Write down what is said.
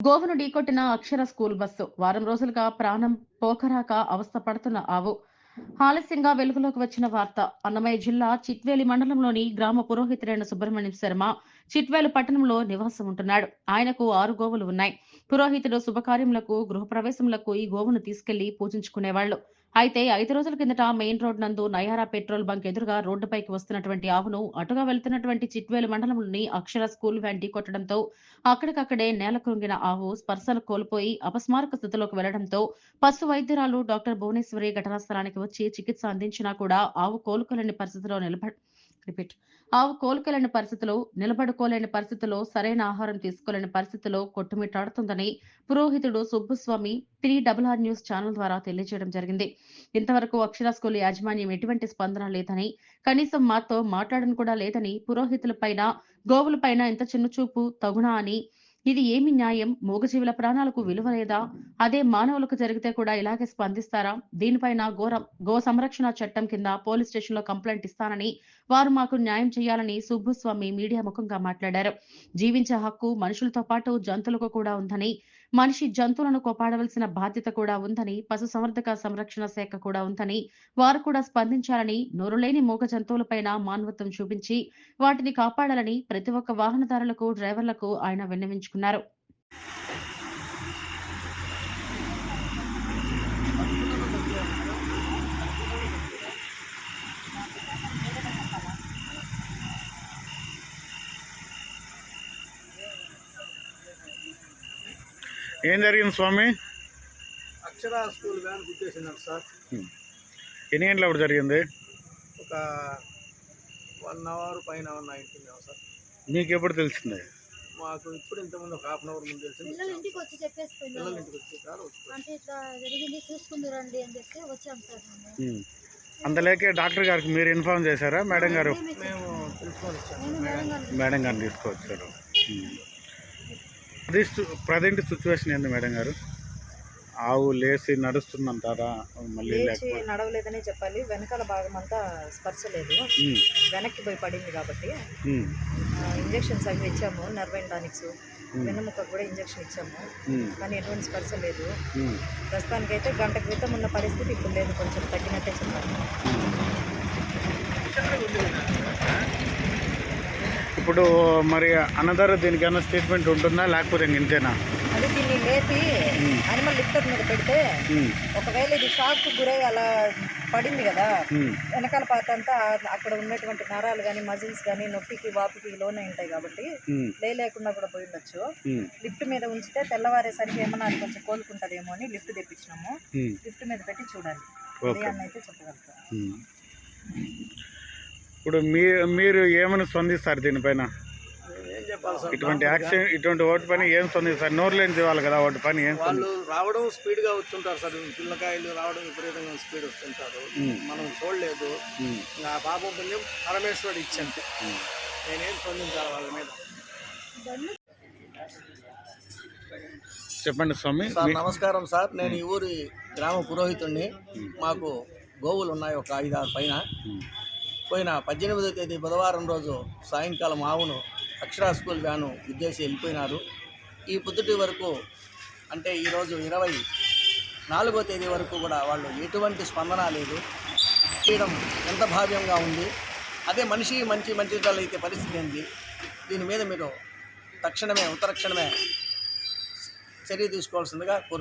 గోవును ఢీకొట్టిన అక్షర school bus వారం రోజులుగా ప్రాణం పోకరాక అవస్థ పడుతున్న ఆవు. ఆలస్యంగా వెలుగులోకి వచ్చిన వార్త. అన్నమయ్య జిల్లా చిట్వేలి మండలంలోని గ్రామ పురోహితుడైన సుబ్రహ్మణ్యం శర్మ చిట్వేలు పట్టణంలో నివాసం ఉంటున్నాడు. ఆయనకు ఆరు గోవులు ఉన్నాయి. పురోహితుడు శుభకార్యములకు గృహప్రవేశములకు ఈ గోవును తీసుకెళ్ళి పూజించుకునేవాళ్ళు అయితే ఐదు రోజుల కిందట మెయిన్ రోడ్ నందు నయారా పెట్రోల్ బంక్ ఎదురుగా రోడ్డుపైకి వస్తున్నటువంటి ఆవును అటుగా వెళ్తున్నటువంటి చిట్వేలు మండలంలోని అక్షర స్కూల్ వ్యాన్ ఢీకొట్టడంతో అక్కడికక్కడే నేల కృంగిన ఆవు స్పర్శను కోల్పోయి అపస్మారక స్థితిలోకి వెళ్ళడంతో పశు వైద్యురాలు డాక్టర్ భువనేశ్వరి ఘటనా స్థలానికి వచ్చి చికిత్స అందించినా కూడా ఆవు కోలుకోలేని పరిస్థితిలో నిలబడి రిపీట్. ఆవు కోలుకోలేని పరిస్థితిలో నిలబడుకోలేని పరిస్థితిలో సరైన ఆహారం తీసుకోలేని పరిస్థితిలో కొట్టుమిట్టాడుతుందని పురోహితుడు Subbuswamy three double R news channel ద్వారా తెలియజేయడం జరిగింది. ఇంతవరకు అక్షర స్కూల్ యాజమాన్యం ఎటువంటి స్పందన లేదని కనీసం మాతో మాట్లాడను కూడా లేదని పురోహితులపైన గోవులపైన ఇంత చిన్నచూపు తగునా అని ఇది ఏమి న్యాయం? మూగజీవుల ప్రాణాలకు విలువ లేదా? అదే మానవులకు జరిగితే కూడా ఇలాగే స్పందిస్తారా? దీనిపైన ఘోర గో సంరక్షణ చట్టం కింద పోలీస్ స్టేషన్లో కంప్లైంట్ ఇస్తానని వారు మాకు న్యాయం చేయాలని సుబ్బుస్వామి మీడియా ముఖంగా మాట్లాడారు. జీవించే హక్కు మనుషులతో పాటు జంతువులకు కూడా ఉందని మనిషి జంతువులను కోపాడవలసిన బాధ్యత కూడా ఉందని పశు సంవర్ధక సంరక్షణ శాఖ కూడా ఉందని వారు కూడా స్పందించాలని నోరులేని మూగ జంతువులపైన మానవత్వం చూపించి వాటిని కాపాడాలని ప్రతి ఒక్క వాహనదారులకు డ్రైవర్లకు ఆయన విన్నవించుకున్నారు. ఏం జరిగింది స్వామి? అక్షర స్కూల్ వ్యాన్ గుర్తేసినారు సార్. ఎన్ని గంటలు అప్పుడు జరిగింది? ఒక వన్ అవర్ పైన సార్. మీకు ఎప్పుడు తెలిసింది? మాకు ఇప్పుడు ఇంతకుముందు ఒక హాఫ్ అన్ అవర్ ముందు తెలిసింది పిల్లలు ఇంటికి వచ్చి చెప్పేసి పిల్లల పోయినారు ఇంటికి వచ్చి సార్ వచ్చి అంటే ఇట్లా జరిగింది చూసుకుంది రండి అని చెప్పి వచ్చాం సార్ మేము. ఉమ్. అందులోకే డాక్టర్ గారికి మీరు ఇన్ఫార్మ్ చేశారా? మేడం గారు? మేమే మేడం గారిని మేడం అది ప్రజెంట్ సిచ్యువేషన్ ఏంది మేడం గారు ఆవు లేచి నడుస్తుందంటారా మళ్ళీ లేచి నడవలేదనే చెప్పాలి వెనకాల భాగం అంతా స్పర్శ లేదు. వెనక్కి పోయి పడింది కాబట్టి. ఇంజెక్షన్స్ అవి ఇచ్చాము నర్వైన్ టానిక్స్ ఉమ్. వెన్నెముకకు కూడా ఇంజెక్షన్ ఇచ్చాము. కానీ ఎటువంటి స్పర్శ లేదు. ప్రస్తుతానికైతే గంట క్రితం ఉన్న పరిస్థితి ఇప్పుడు లేదు కొంచెం తగ్గినట్టే చెప్పాలి ఇప్పుడు మరి అనదర్ దీనికైనా స్టేట్మెంట్ ఉంటుందా లేకపోతే ఇంతేనా అది దీన్ని లేపి. అనిమల్ లిఫ్టర్ మీద పెడితే. ఒకవేళ ఇది షాక్ గురై అలా పడింది కదా. వెనకాల పాత అంతా అక్కడ ఉన్నటువంటి నరాలు కానీ మజిల్స్ కానీ నొప్పికి వాపుకి లోనే ఉంటాయి కాబట్టి. లే లేకుండా కూడా పోయి ఉండొచ్చు. లిఫ్ట్ మీద ఉంచితే తెల్లవారేసరికి ఏమన్నా అది కొంచెం కోలుకుంటుందేమో అని లిఫ్ట్ తెప్పించినాము. లిఫ్ట్ మీద పెట్టి చూడాలి అయితే చెప్పగలుగుతాం. ఇప్పుడు మీ మీరు ఏమని స్పందిస్తారు దీనిపైన? సార్? ఇటువంటి యాక్సిడెంట్ ఇటువంటి వాటి పైన ఏం స్పందిస్తారు? నోరు లేని చేయాలి కదా వాటి పైన ఏం వాళ్ళు రావడం స్పీడ్గా వస్తుంటారు సార్. పిల్లకాయలు రావడం విపరీతంగా స్పీడ్ వస్తుంటారు. మనం చూడలేదు. నా పాపం పుణ్యం పరమేశ్వరుడు ఇచ్చంతే ఉమ్. నేనేం స్పందించాలి వాళ్ళ మీద? చెప్పండి స్వామి. సార్ నమస్కారం సార్. నేను ఈ ఊరి గ్రామ పురోహితుడిని మాకు గోవులు ఉన్నాయి ఒక ఐదు ఆరు పైన. పోయిన పద్దెనిమిదో తేదీ బుధవారం రోజు సాయంకాలం ఆవును అక్షరా స్కూల్ వ్యాను ఉద్దేశి వెళ్ళిపోయినారు. ఈ పొద్దుటి వరకు అంటే ఈరోజు ఇరవై నాలుగో తేదీ వరకు కూడా వాళ్ళు ఎటువంటి స్పందన లేదు. చేయడం ఎంత భావ్యంగా ఉంది? అదే మనిషి మంచి మంచి అయితే పరిస్థితి ఏంది? దీని మీద మీరు తక్షణమే ఉత్తరక్షణమే చర్య తీసుకోవాల్సిందిగా కోరు